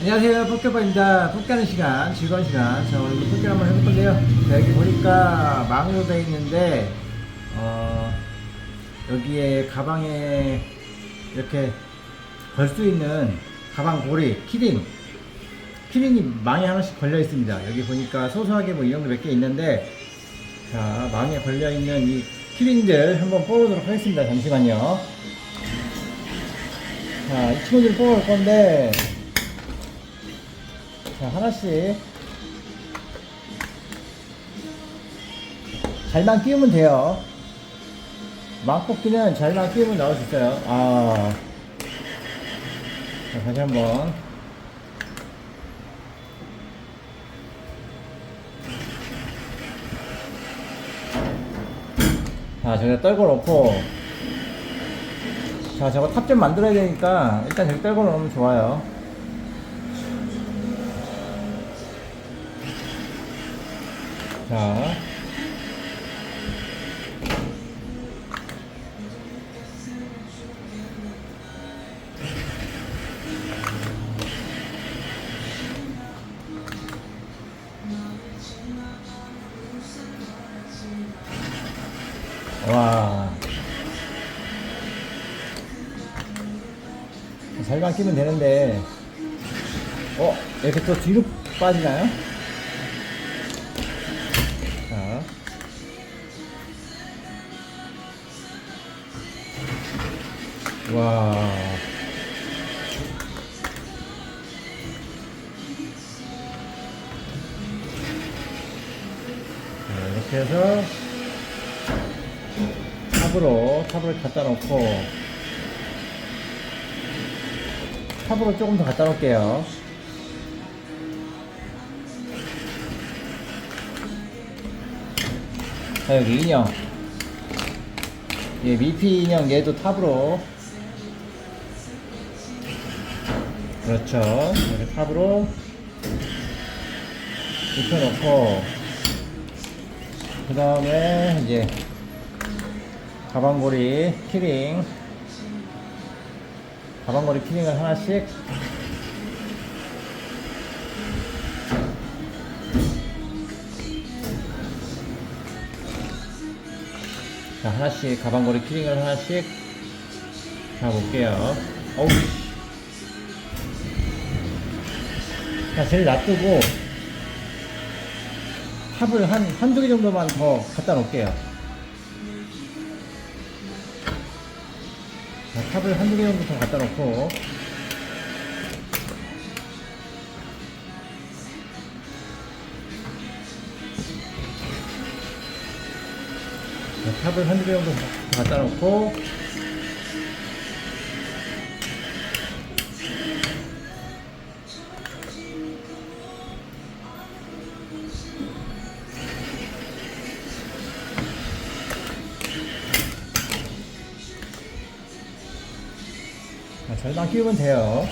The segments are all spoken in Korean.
안녕하세요. 포켓바입니다. 포켓하는 시간, 즐거운 시간. 자, 오늘 포켓 한번 해볼 건데요. 자, 여기 보니까 망으로 되어 있는데, 어, 여기에 가방에 이렇게 걸 수 있는 가방 고리, 키링. 키링이 망에 하나씩 걸려 있습니다. 여기 보니까 소소하게 뭐 이런 거몇개 있는데, 자, 망에 걸려 있는 이 키링들 한번 뽑아보도록 하겠습니다. 잠시만요. 자, 이 친구들 뽑아볼 건데, 자, 하나씩. 잘만 끼우면 돼요. 막 뽑기는 잘만 끼우면 나올 수 있어요. 아. 자, 다시 한 번. 자, 저기다 떨궈 놓고. 자, 저거 탑좀 만들어야 되니까 일단 저기 떨궈 놓으면 좋아요. 자. 와. 잘만 끼면 되는데, 어, 이렇게 또 뒤로 빠지나요? 와. 자, 이렇게 해서 탑으로 탑을 갖다 놓고 탑으로 조금 더 갖다 놓을게요. 자 여기 인형 예 미피 인형 얘도 탑으로 그렇죠. 이렇게 탑으로 입혀놓고 그 다음에 이제 가방고리 키링 가방고리 키링을 하나씩 자 하나씩 가방고리 키링을 하나씩 잡아볼게요. 어우 자 제일 놔두고 탑을 한 한두 개 정도만 더 갖다 놓을게요. 자, 탑을 한두 개 정도 더 갖다 놓고 자, 탑을 한두 개 정도 더 갖다 놓고 절반 끼우면 돼요.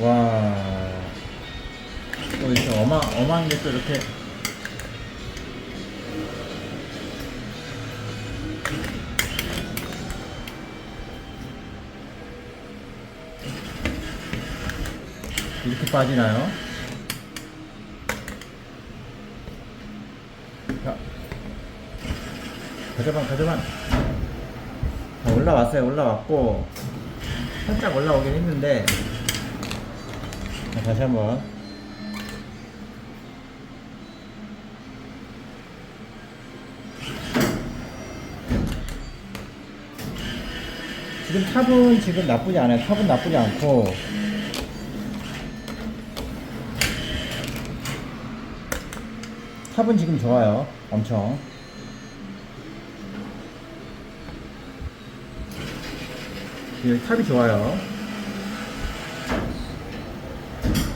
와. 또 이렇게 어마, 어마한 게 또 이렇게. 이렇게 빠지나요? 가져반, 가져반. 자, 올라왔어요. 올라왔고, 살짝 올라오긴 했는데, 자, 다시 한 번. 지금 탑은 지금 나쁘지 않아요. 탑은 나쁘지 않고, 탑은 지금 좋아요. 엄청. 여기 탑이 좋아요.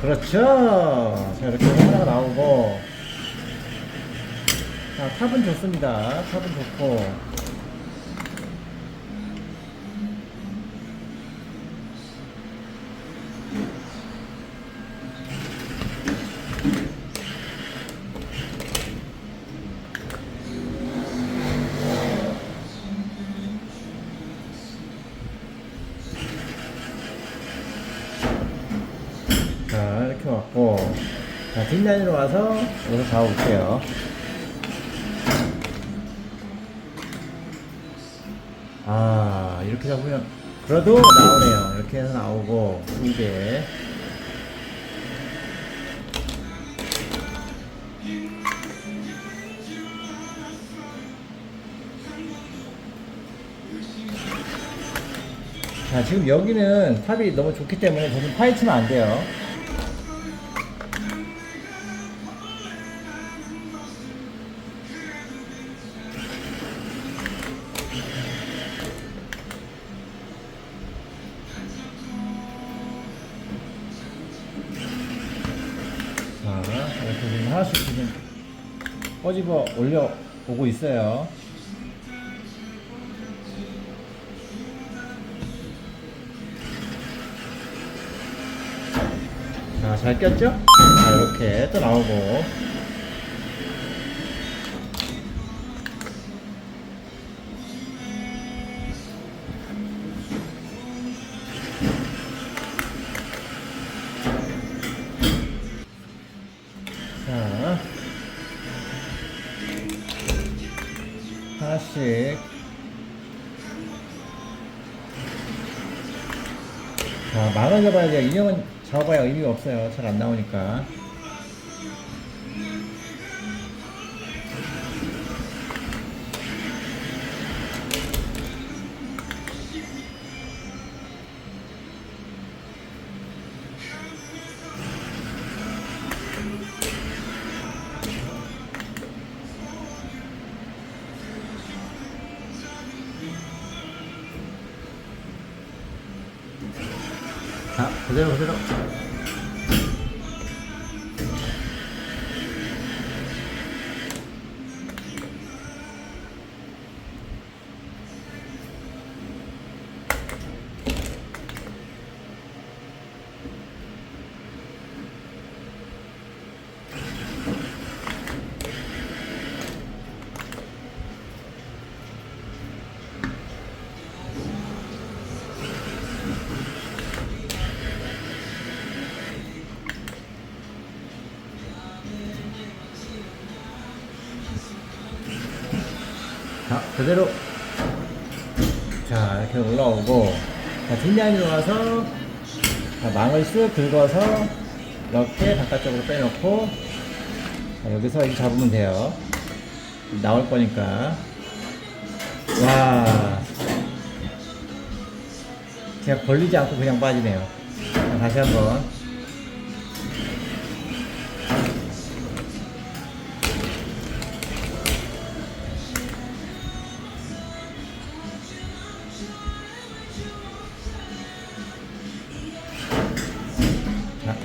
그렇죠. 자, 이렇게 하나가 나오고. 자, 탑은 좋습니다. 탑은 좋고. 자, 이렇게 왔고. 자, 뒷라인으로 와서 여기서 잡아볼게요. 아, 이렇게 잡으면, 그래도 나오네요. 이렇게 해서 나오고, 두 개. 자, 지금 여기는 탑이 너무 좋기 때문에 저는 파헤치면 안 돼요. 자, 이렇게 지금 하나씩 지금 꼬집어 올려 보고 있어요. 자, 잘 꼈죠? 자, 이렇게 또 나오고. 하나씩. 자, 망을 잡아야 돼요. 인형은 잡아야 의미가 없어요. 잘 안 나오니까. 자, 그대로 그대로. 자, 이렇게 올라오고. 자, 뒷라인으로 와서. 자, 망을 쓱 긁어서. 이렇게 바깥쪽으로 빼놓고. 자, 여기서 이렇게 잡으면 돼요. 나올 거니까. 와. 제가 벌리지 않고 그냥 빠지네요. 자, 다시 한 번.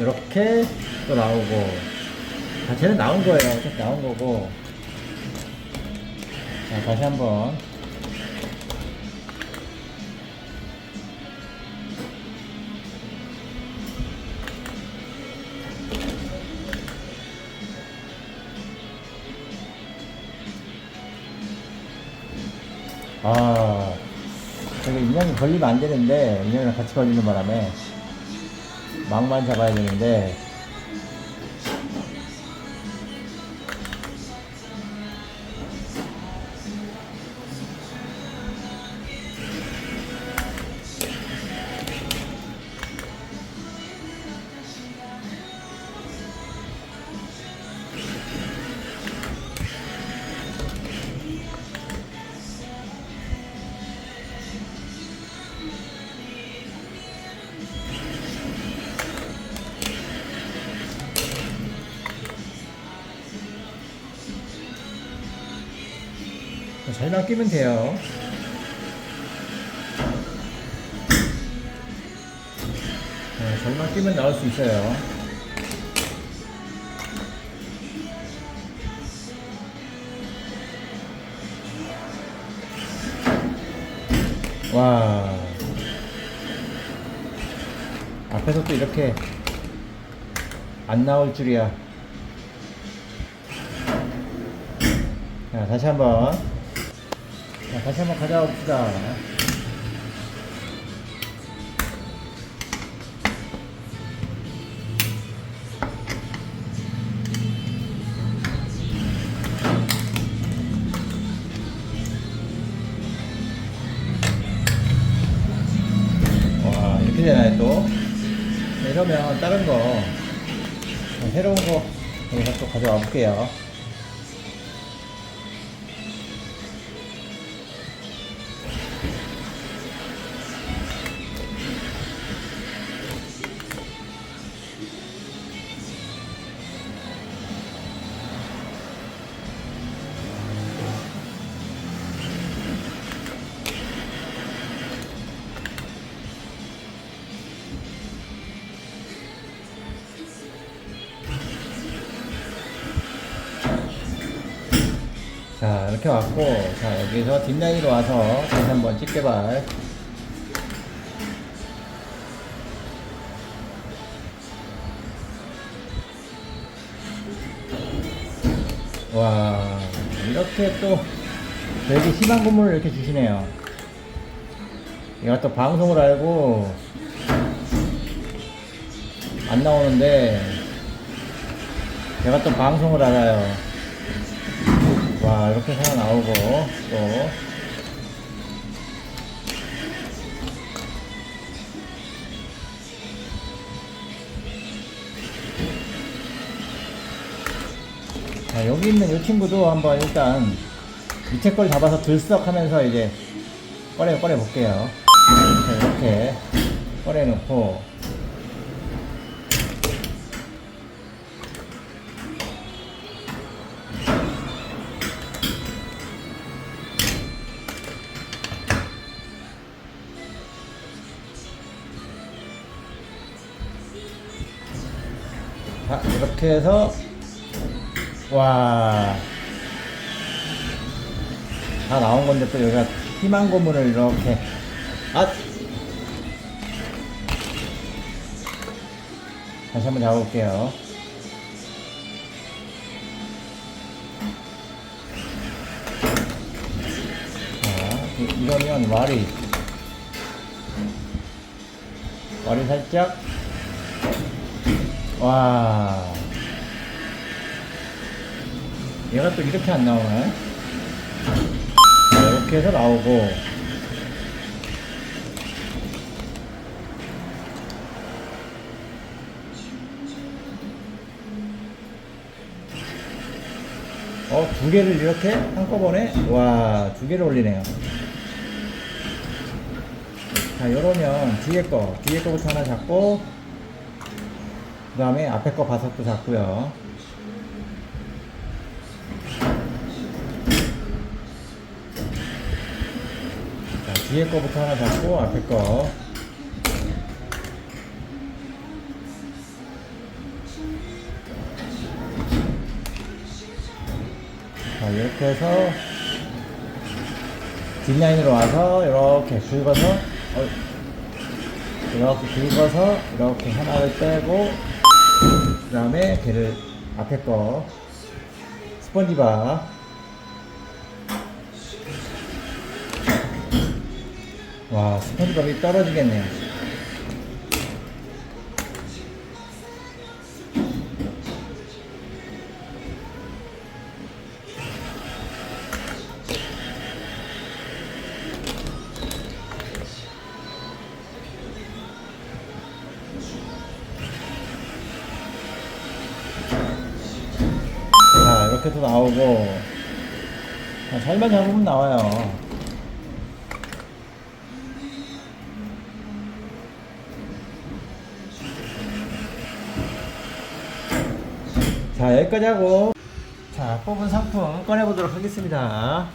이렇게 또 나오고. 자, 쟤는 나온 거예요. 어차피 나온 거고. 자, 다시 한 번. 아, 저기 인형이 걸리면 안 되는데, 인형이랑 같이 걸리는 바람에, 망만 잡아야 되는데, 잘만 끼면 돼요. 네, 잘만 끼면 나올 수 있어요. 와. 앞에서 또 이렇게 안 나올 줄이야. 자, 다시 한 번. 자, 다시 한번 가져봅시다. 와, 이렇게 되나요, 또? 네, 이러면 다른 거, 새로운 거, 여기서 또 가져와 볼게요. 자 이렇게 왔고 자 여기서 뒷라인으로 와서 다시 한번 집게발. 와 이렇게 또 되게 심한 건물을 이렇게 주시네요. 얘가 또 방송을 알고 안 나오는데 제가 또 방송을 알아요 와 이렇게 해서 나오고 또 자, 여기 있는 이 친구도 한번 일단 밑에 걸 잡아서 들썩하면서 이제 꺼내 꺼내 볼게요. 자, 이렇게 꺼내 놓고 자, 이렇게 해서 와. 다 나온 건데 또 여기가 희망 고문을 이렇게 아 다시 한번 잡아볼게요. 자, 이- 이러면 와리 와리 살짝 와. 얘가 또 이렇게 안 나오네 자, 이렇게 해서 나오고. 어, 두 개를 이렇게 한꺼번에? 와, 두 개를 올리네요. 자, 이러면 뒤에 거, 뒤에 거부터 하나 잡고 그 다음에 앞에 거 바삭도 잡고요. 자, 뒤에 거부터 하나 잡고 앞에 거. 자, 이렇게 해서 뒷라인으로 와서 이렇게 긁어서 어, 이렇게 긁어서 이렇게 하나를 빼고 그 다음에 걔를 앞에 거 스펀지바. 와 스펀지밥이 떨어지겠네요 이렇게 또 나오고. 자, 잘만 잡으면 나와요. 자 여기까지 하고. 자 뽑은 상품 꺼내 보도록 하겠습니다.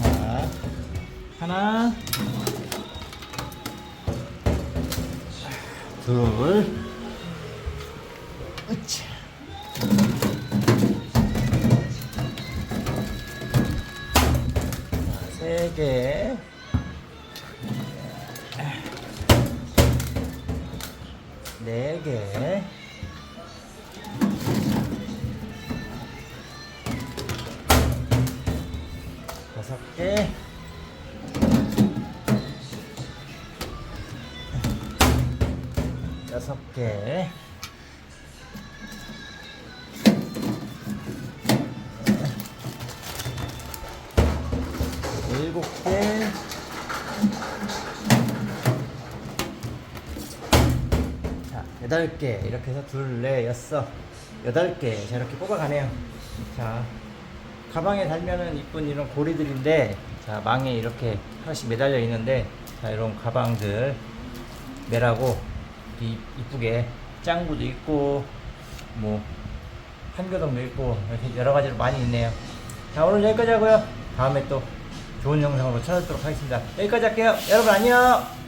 자 하나. 둘 으차. 자, 세 개. 네 개. 다섯 개. 여섯 개, 여덟 개 이렇게 해서 둘, 넷, 여섯, 여덟 개 자, 이렇게 뽑아가네요. 자, 가방에 달면은 이쁜 이런 고리들인데, 자, 망에 이렇게 하나씩 매달려 있는데, 자, 이런 가방들 매라고 이- 이쁘게 짱구도 있고, 뭐, 한교동도 있고, 이렇게 여러 가지로 많이 있네요. 자, 오늘 여기까지 하고요. 다음에 또 좋은 영상으로 찾아뵙도록 하겠습니다. 여기까지 할게요. 여러분 안녕!